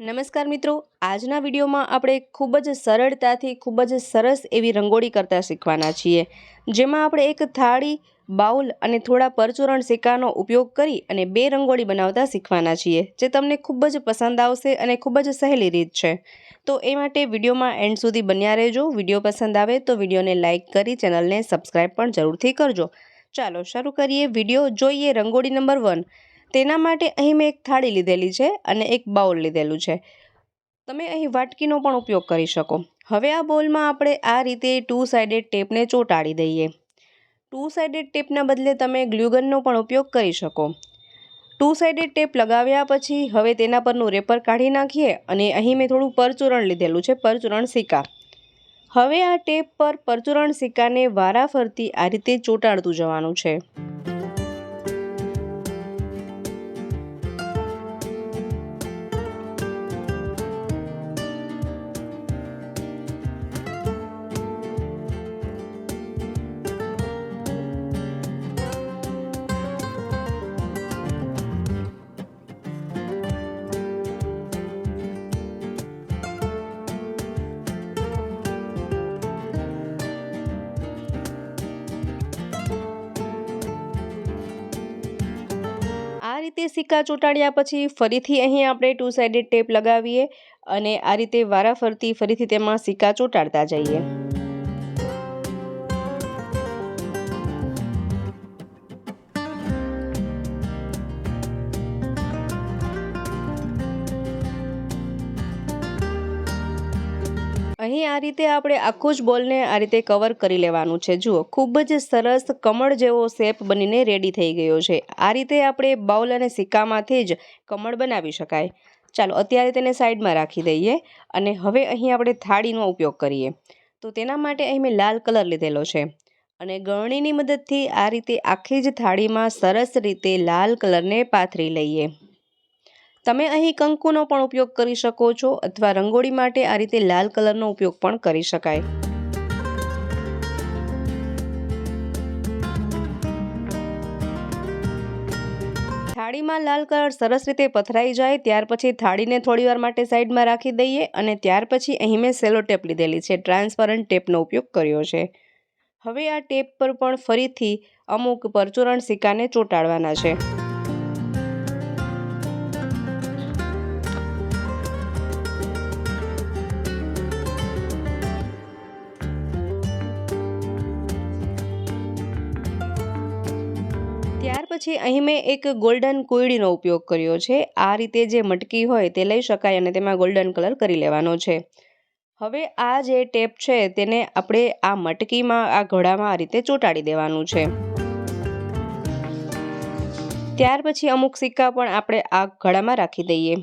નમસ્કાર મિત્રો, આજના વિડીયોમાં આપણે ખૂબ જ સરળતાથી, ખૂબ જ સરસ એવી રંગોળી કરતા શીખવાના છીએ. જેમાં આપણે એક થાળી, બાઉલ અને થોડા પરચુરણ સિક્કાનો ઉપયોગ કરી અને બે રંગોળી બનાવતા શીખવાના છીએ, જે તમને ખૂબ જ પસંદ આવશે અને ખૂબ જ સહેલી રીત છે. તો એ માટે વિડીયોમાં એન્ડ સુધી બન્યા રહેજો. વીડિયો પસંદ આવે તો વિડીયોને લાઇક કરી, ચેનલને સબસ્ક્રાઈબ પણ જરૂરથી કરજો. ચાલો, શરૂ કરીએ. વીડિયો જોઈએ રંગોળી નંબર વન. તેના માટે અહીં મેં એક થાળી લીધેલી છે અને એક બાઉલ લીધેલું છે. તમે અહીં વાટકીનો પણ ઉપયોગ કરી શકો. હવે આ બોલમાં આપણે આ રીતે ટુ સાઇડેડ ટેપને ચોંટાડી દઈએ. ટુ સાઇડેડ ટેપના બદલે તમે ગ્લુગનનો પણ ઉપયોગ કરી શકો. ટુ સાઇડેડ ટેપ લગાવ્યા પછી હવે તેના પરનું રેપર કાઢી નાખીએ અને અહીં મેં થોડું પરચુરણ લીધેલું છે, પરચુરણ સિક્કા. હવે આ ટેપ પર પરચુરણ સિક્કાને વારાફરતી આ રીતે ચોંટાડતું જવાનું છે. રીતે સિક્કા ચોંટાડ્યા પછી ફરીથી અહીં આપણે ટુ સાઇડેડ ટેપ લગાવીએ અને આ રીતે વારાફરતી ફરીથી તેમાં સિક્કા ચોંટાડતા જઈએ. અહીં આ રીતે આપણે આખું જ બોલને આ રીતે કવર કરી લેવાનું છે. જુઓ, ખૂબ જ સરસ કમળ જેવો શેપ બનીને રેડી થઈ ગયો છે. આ રીતે આપણે બાઉલ અને સિક્કામાંથી જ કમળ બનાવી શકાય. ચાલો, અત્યારે તેને સાઈડમાં રાખી દઈએ અને હવે અહીં આપણે થાળીનો ઉપયોગ કરીએ. તો તેના માટે અહીં મેં લાલ કલર લીધેલો છે અને ગળણીની મદદથી આ રીતે આખી જ થાળીમાં સરસ રીતે લાલ કલરને પાથરી લઈએ. તમે અહીં કંકુનો પણ ઉપયોગ કરી શકો છો અથવા રંગોળી માટે આ રીતે લાલ કલરનો ઉપયોગ પણ કરી શકાય. થાળીમાં લાલ કલર સરસ રીતે પથરાઈ જાય ત્યાર પછી થાળીને થોડીવાર માટે સાઈડમાં રાખી દઈએ અને ત્યાર પછી અહીં મેં સેલો ટેપ લીધેલી છે, ટ્રાન્સપરન્ટ ટેપનો ઉપયોગ કર્યો છે. હવે આ ટેપ પર પણ ફરીથી અમુક પરચુરણ સિક્કાને ચોંટાડવાના છે. પછી અહીં મેં એક ગોલ્ડન કોયડીનો ઉપયોગ કર્યો છે. આ રીતે જે મટકી હોય તે લઈ શકાય અને તેમાં ગોલ્ડન કલર કરી લેવાનો છે. હવે આ જે ટેપ છે તેને આપણે આ મટકીમાં, આ ઘડામાં આ રીતે ચોંટાડી દેવાનું છે. ત્યાર પછી અમુક સિક્કા પણ આપણે આ ઘડામાં રાખી દઈએ.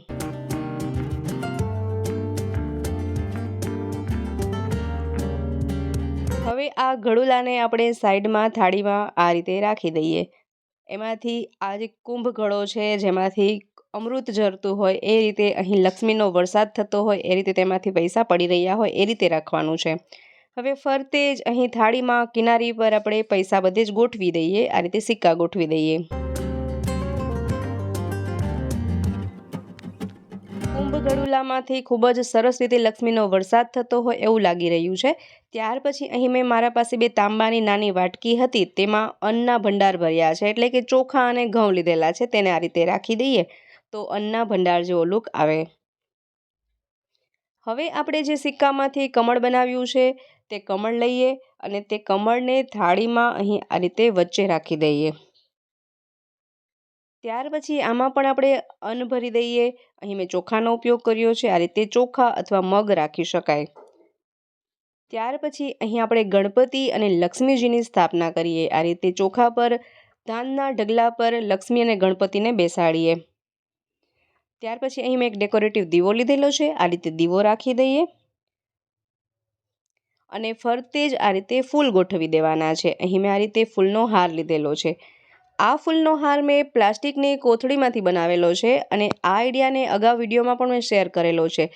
હવે આ ઘડુલાને આપણે સાઈડમાં, થાળીમાં આ રીતે રાખી દઈએ. એમાંથી આ જે કુંભ ઘડો છે, જેમાંથી અમૃત ઝરતું હોય, એ રીતે અહીં લક્ષ્મીનો વરસાદ થતો હોય, એ રીતે તેમાંથી પૈસા પડી રહ્યા હોય, એ રીતે રાખવાનું છે. હવે ફરતે જ અહીં થાળીમાં કિનારી પર આપણે પૈસા બધે જ ગોઠવી દઈએ, આ રીતે સિક્કા ગોઠવી દઈએ. કુંભ ગડુલામાંથી ખૂબ જ સરસ રીતે લક્ષ્મીનો વરસાદ થતો હોય એવું લાગી રહ્યું છે. ત્યાર પછી અહીં મેં મારા પાસે બે તાંબાની નાની વાટકી હતી, તેમાં અન્નના ભંડાર ભર્યા છે. એટલે કે ચોખા અને ઘઉં લીધેલા છે, તેને આ રીતે રાખી દઈએ તો અન્નના ભંડાર જેવો લુક આવે. હવે આપણે જે સિક્કામાંથી કમળ બનાવ્યું છે, તે કમળ લઈએ અને તે કમળને થાળીમાં અહીં આ રીતે વચ્ચે રાખી દઈએ. ત્યાર પછી આમાં પણ આપણે અન્ન ભરી દઈએ. અહીં મેં ચોખાનો ઉપયોગ કર્યો છે. આ રીતે ચોખા અથવા મગ રાખી શકાય. ત્યાર પછી અહીં આપણે ગણપતિ અને લક્ષ્મીજીની સ્થાપના કરીએ. આ રીતે ચોખા પર, ધાનના ઢગલા પર લક્ષ્મી અને ગણપતિને બેસાડીએ. ત્યાર પછી અહીં મેં એક ડેકોરેટિવ દીવો લીધેલો છે. આ રીતે દીવો રાખી દઈએ. અને ફરતે જ આ રીતે ફૂલ ગોઠવી દેવાના છે. અહીં મેં આ રીતે ફૂલનો હાર લીધેલો છે. આ ફૂલનો હાર મેં પ્લાસ્ટિકની કોથળીમાંથી બનાવેલો છે અને આ આઈડિયાને અગાઉ વિડીયોમાં પણ મેં શેર કરેલો છે.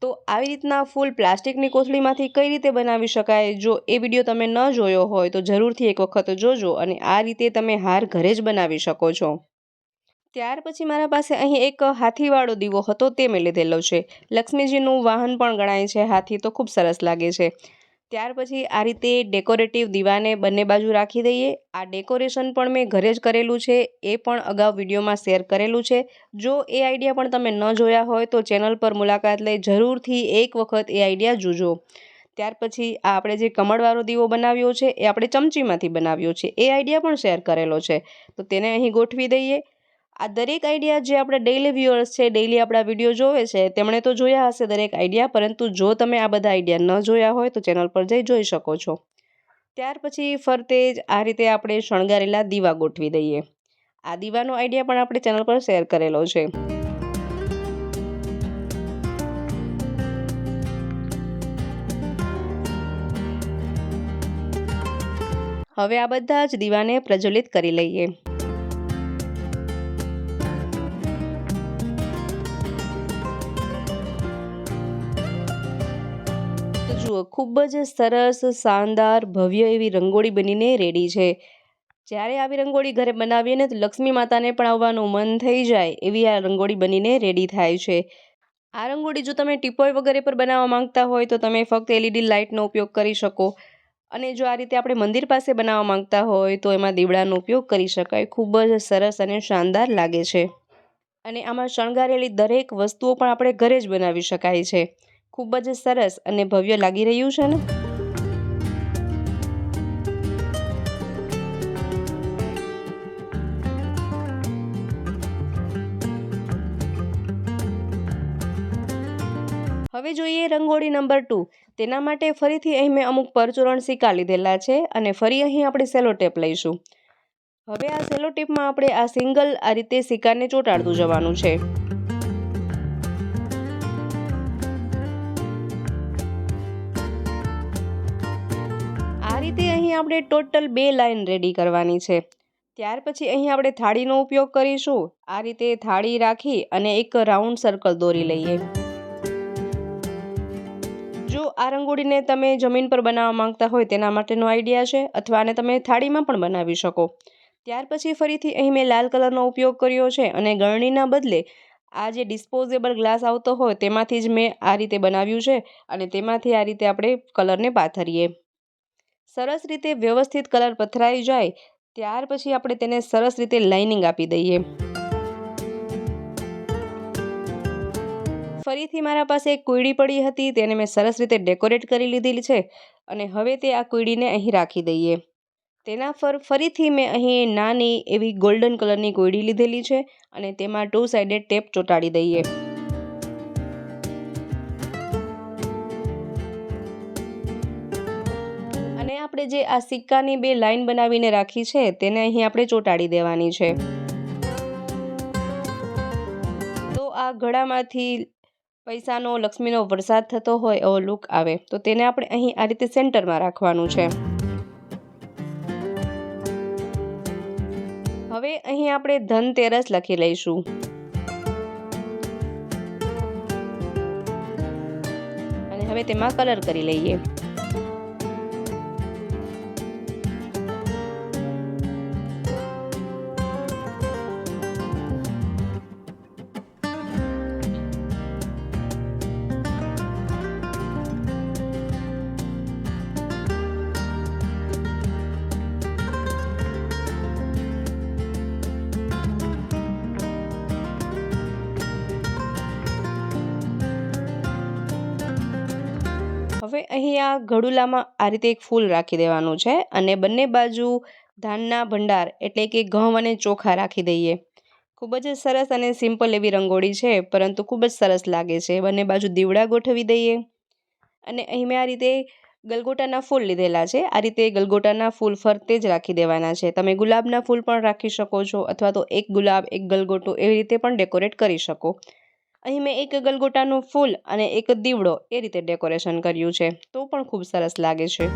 તો આવી રીતના ફૂલ પ્લાસ્ટિકની કોથળીમાંથી કઈ રીતે બનાવી શકાય? જો એ વીડિયો તમે ન જોયો હોય તો જરૂરથી એક વખત જોજો અને આ રીતે તમે હાર ઘરે જ બનાવી શકો છો. ત્યાર પછી મારા પાસે અહીં એક હાથીવાળો દીવો હતો તે મેં લીધેલો છે. લક્ષ્મીજીનું વાહન પણ ગણાય છે. હાથી તો ખૂબ સરસ લાગે છે. ત્યાર પછી આ રીતે ડેકોરેટિવ દીવાને બંને બાજુ રાખી દઈએ. આ ડેકોરેશન પણ મેં ઘરે જ કરેલું છે, એ પણ અગાઉ વિડીયોમાં શેર કરેલું છે. જો એ આઈડિયા પણ તમે ન જોયા હોય તો ચેનલ પર મુલાકાત લઈ જરૂરથી એક વખત એ આઈડિયા જોજો. ત્યાર પછી આ આપણે જે કમળવાળો દીવો બનાવ્યો છે, એ આપણે ચમચીમાંથી બનાવ્યો છે. એ આઈડિયા પણ શેર કરેલો છે. તો તેને અહીં ગોઠવી દઈએ. આ દરેક આઈડિયા જે આપણે ડેઇલી વ્યુઅર્સ છે ડેઈલી આપણા વીડિયો જોવે છે, તેમણે તો જોયા હશે દરેક આઈડિયા, પરંતુ જો તમે આ બધા આઈડિયા ન જોયા હોય તો ચેનલ પર જઈ જોઈ શકો છો. ત્યાર પછી ફરતે જ આ રીતે આપણે શણગારેલા દીવા ગોઠવી દઈએ. આ દીવાનો આઈડિયા પણ આપણે ચેનલ પર શેર કરેલો છે. હવે આ બધા જ દીવાને પ્રજ્વલિત કરી લઈએ. ખૂબ જ સરસ, શાનદાર, ભવ્ય એવી રંગોળી બનીને રેડી છે. જ્યારે આવી રંગોળી ઘરે બનાવીએ ને તો લક્ષ્મી માતાને પણ આવવાનું મન થઈ જાય એવી આ રંગોળી બનીને રેડી થાય છે. આ રંગોળી જો તમે ટીપોય વગેરે પર બનાવવા માંગતા હોય તો તમે ફક્ત એલઈડી લાઇટનો ઉપયોગ કરી શકો. અને જો આ રીતે આપણે મંદિર પાસે બનાવવા માંગતા હોય તો એમાં દીવડાનો ઉપયોગ કરી શકાય. ખૂબ જ સરસ અને શાનદાર લાગે છે. અને આમાં શણગારેલી દરેક વસ્તુઓ પણ આપણે ઘરે જ બનાવી શકાય છે. ખૂબ જ સરસ અને ભવ્ય લાગી રહ્યું છે ને? હવે જોઈએ રંગોળી નંબર ટુ. તેના માટે ફરીથી અહીં મેં અમુક પરચુરણ સિક્કા લીધેલા છે અને ફરી અહીં આપણે સેલો ટેપ લઈશું. હવે આ સેલો ટેપમાં આપણે આ સિંગલ આ રીતે સિક્કાને ચોંટાડતું જવાનું છે. અહીં આપણે ટોટલ બે લાઈન રેડી કરવાની છે. ત્યાર પછી અહીં આપણે થાળીનો ઉપયોગ કરીશું. આ રીતે થાળી રાખી અને એક રાઉન્ડ સર્કલ દોરી લઈએ. જો આ રંગોળીને તમે જમીન પર બનાવવા માંગતા હોય તેના માટેનો આઈડિયા છે અથવા આને તમે થાળીમાં પણ બનાવી શકો. ત્યાર પછી ફરીથી અહીં મેં લાલ કલરનો ઉપયોગ કર્યો છે અને ગળણીના બદલે આ જે ડિસ્પોઝેબલ ગ્લાસ આવતો હોય તેમાંથી જ મેં આ રીતે બનાવ્યું છે અને તેમાંથી આ રીતે આપણે કલરને પાથરીએ. સરસ રીતે વ્યવસ્થિત કલર પથરાઈ જાય, ત્યાર પછી આપણે તેને સરસ રીતે લાઇનિંગ આપી દઈએ. ફરીથી મારા પાસે એક કુઈડી પડી હતી, તેને મેં સરસ રીતે ડેકોરેટ કરી લીધેલી છે અને હવે તે આ કુઈડીને અહીં રાખી દઈએ. તેના પર ફરીથી મેં અહીં નાની એવી ગોલ્ડન કલરની કોયડી લીધેલી છે અને તેમાં ટુ સાઇડેડ ટેપ ચોંટાડી દઈએ. અને આપણે જે આ સિક્કાની બે લાઈન બનાવીને રાખી છે, તેને અહીં આપણે ચોંટાડી દેવાની છે. તો આ ગળામાંથી પૈસાનો, લક્ષ્મીનો વરસાદ થતો હોય એવો લુક આવે, તો તેને આપણે અહીં આ રીતે સેન્ટરમાં રાખવાનું છે. હવે અહીં આપણે ધનતેરસ લખી લઈશું. અને હવે તેમાં કલર કરી લઈએ. હવે અહીં આ ઘડુલામાં આ રીતે એક ફૂલ રાખી દેવાનું છે અને બંને બાજુ ધાનના ભંડાર એટલે કે ઘઉં અને ચોખા રાખી દઈએ. ખૂબ જ સરસ અને સિમ્પલ એવી રંગોળી છે, પરંતુ ખૂબ જ સરસ લાગે છે. બંને બાજુ દીવડા ગોઠવી દઈએ. અને અહીં મેં આ રીતે ગલગોટાના ફૂલ લીધેલા છે. આ રીતે ગલગોટાના ફૂલ ફરતે જ રાખી દેવાના છે. તમે ગુલાબના ફૂલ પણ રાખી શકો છો અથવા તો એક ગુલાબ, એક ગલગોટો એવી રીતે પણ ડેકોરેટ કરી શકો. અહીં મેં એક ગલગોટાનું ફૂલ અને એક દીવડો એ રીતે ડેકોરેશન કર્યું છે. તો પણ ખૂબ સરસ લાગે છે.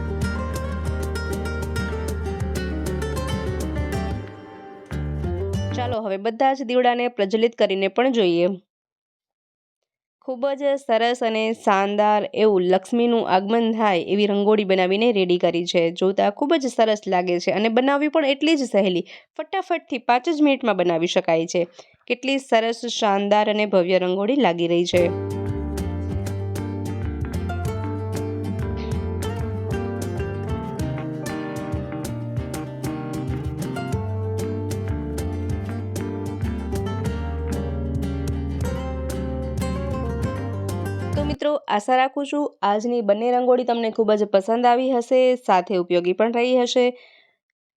ચાલો હવે બધા જ દીવડાને પ્રજ્વલિત કરીને પણ જોઈએ. ખૂબ જ સરસ અને શાનદાર એવું લક્ષ્મીનું આગમન થાય એવી રંગોળી બનાવીને રેડી કરી છે. જોતાં ખૂબ જ સરસ લાગે છે અને બનાવવી પણ એટલી જ સહેલી. ફટાફટથી પાંચ જ મિનિટમાં બનાવી શકાય છે. કેટલી સરસ, શાનદાર અને ભવ્ય રંગોળી લાગી રહી છે. તો મિત્રો, આશા રાખું છું, આજની બંને રંગોળી તમને ખૂબ જ પસંદ આવી હશે, સાથે ઉપયોગી પણ રહી હશે.